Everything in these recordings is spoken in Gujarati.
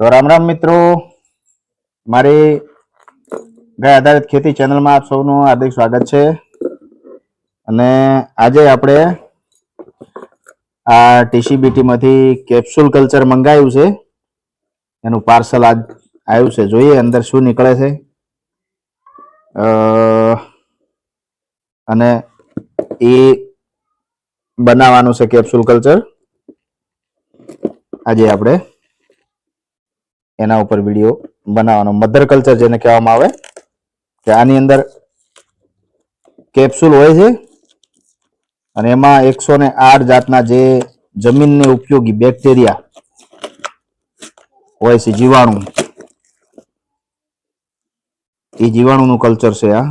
તો રામ રામ મિત્રો. મારી ગાય આધારિત ખેતી ચેનલમાં આપ સૌનું હાર્દિક સ્વાગત છે. અને આજે આપણે આ ટીસીબીટીમાંથી કેપ્સ્યુલ કલ્ચર મંગાવ્યું છે. એનું પાર્સલ આજ આવ્યું છે. જોઈએ અંદર શું નીકળે છે. અને એ બનાવવાનું છે કેપ્સ્યુલ કલ્ચર. આજે આપણે એના ઉપર વીડિયો બનાવવાનો. મધર કલ્ચર જેને કહેવામાં આવે, કે આની અંદર કેપ્સ્યુલ હોય છે, અને એમાં એકસો ને આઠ જાતના જે જમીનને ઉપયોગી બેક્ટેરિયા હોય છે, જીવાણુ. એ જીવાણુનું કલ્ચર છે આ.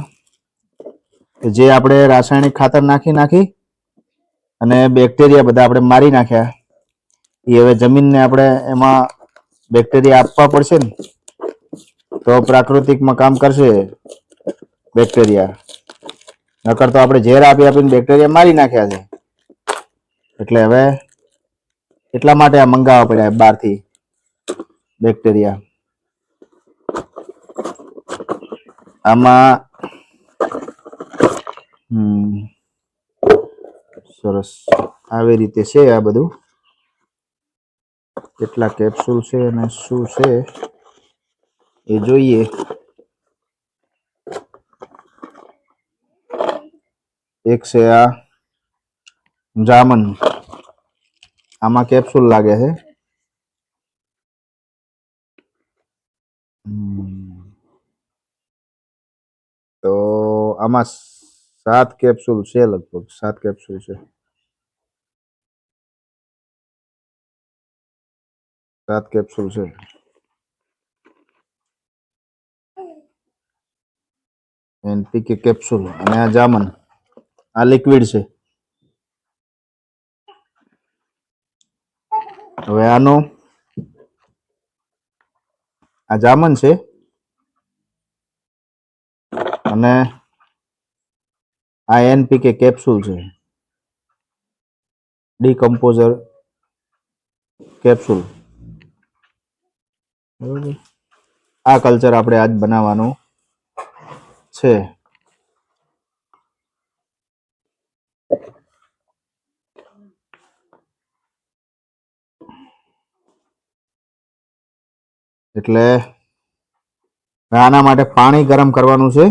જે આપણે રાસાયણિક ખાતર નાખી નાખી અને બેક્ટેરિયા બધા આપણે મારી નાખ્યા. એ હવે જમીનને આપણે એમાં બેક્ટેરિયા આપવા પડશે ને, તો પ્રાકૃતિકમાં કામ કરશે બેક્ટેરિયા નકર તો આપણે ઝેર આપી આપીને બેક્ટેરિયા મારી નાખ્યા છે. એટલે હવે એટલા માટે આ મંગાવવા પડ્યા બહારથી બેક્ટેરિયા આમાં સરસ. આવી રીતે છે આ બધું. કેટલા કેપ્સ્યુલ છે અને શું છે એ જોઈએ. એક છે આ જામન. આમાં કેપ્સ્યુલ લાગે છે. હમ. તો આમાં સાત કેપ્સ્યુલ છે લગભગ, સાત કેપ્સ્યુલ છે. સાત કેપ્સ્યુલ છે એનપીકે કેપ્સ્યુલ અને આ જામન આ લિક્વિડ છે હવે આનો આ જામન છે અને આ એનપીકે કેપ્સ્યુલ છે ડીકમ્પોઝર કેપ્સ્યુલ આ કલ્ચર આપણે આજ બનાવવાનું છે. એટલે આના માટે પાણી ગરમ કરવાનું છે.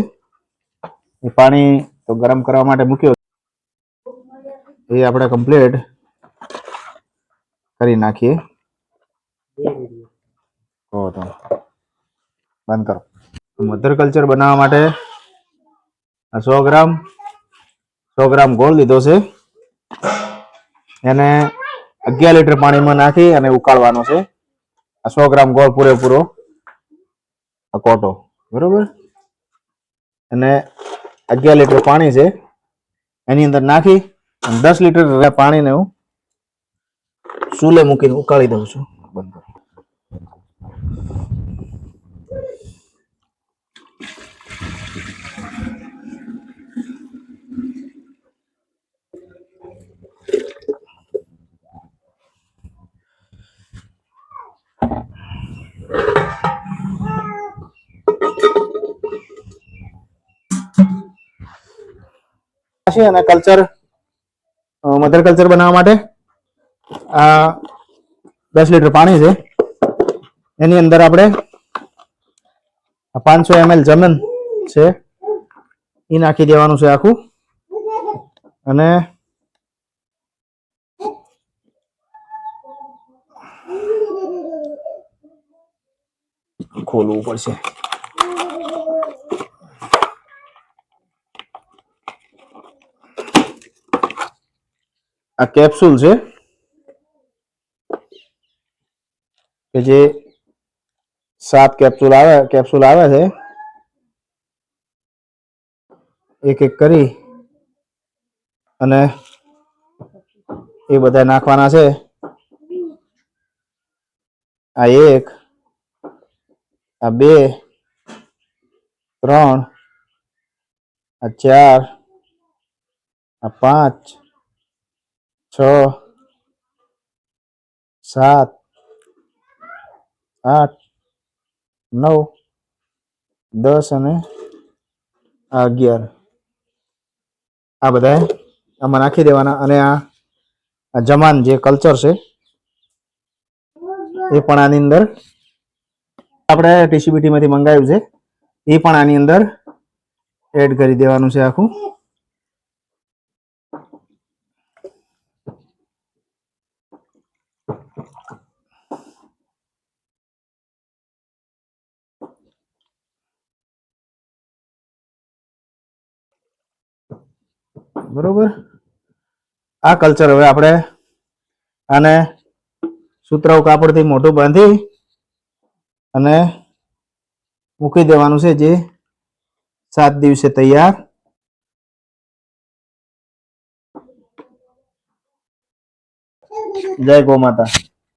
એ પાણી તો ગરમ કરવા માટે મૂક્યો. એ આપણે કમ્પ્લીટ કરી નાખીએ. હો તો. બંધ કરો. મધર કલ્ચર બનાવવા માટે આ સો ગ્રામ સો ગ્રામ ગોળ લીધો છે. એને અગિયાર લીટર પાણીમાં નાખી અને ઉકાળવાનો છે. આ સો ગ્રામ ગોળ પૂરેપૂરો આ કોટો. બરોબર? અને અગિયાર લીટર પાણી છે. એની અંદર નાખી અને દસ લીટર પાણીને હું ચૂલે મૂકીને ઉકાળી દઉં છું બંધ કરો અને કલ્ચર મધર કલ્ચર બનાવવા માટે આ દસ લીટર પાણી છે. એની અંદર આપણે પાંચસો એમએલ જમીન છે. એ નાખી દેવાનું છે આખું. અને ખોલવું પડશે આ કેપ્સ્યુલ છે કે જે સાત કેપ્સ્યુલ આવે કેપ્સ્યુલ આવે છે એક એક કરી。અને એ બધા નાખવાના છે。આ એક。આ બે, ત્રણ, આ ચાર, આ પાંચ, છ, સાત, આઠ, નવ, દસ અને અગિયાર. આ બધા આમાં નાખી દેવાના અને આ જમાન જે કલ્ચર છે, એ પણ આની અંદર આપણે ટીસીબીટીમાંથી મંગાવ્યું છે. એ પણ આની અંદર એડ કરી દેવાનું છે આખું. બરોબર? આ કલ્ચર હવે આપણે આને સુતરાઉ કાપડથી મોટું બાંધી અને મૂકી દેવાનું છે જે સાત દિવસે તૈયાર. જય ગો માતા.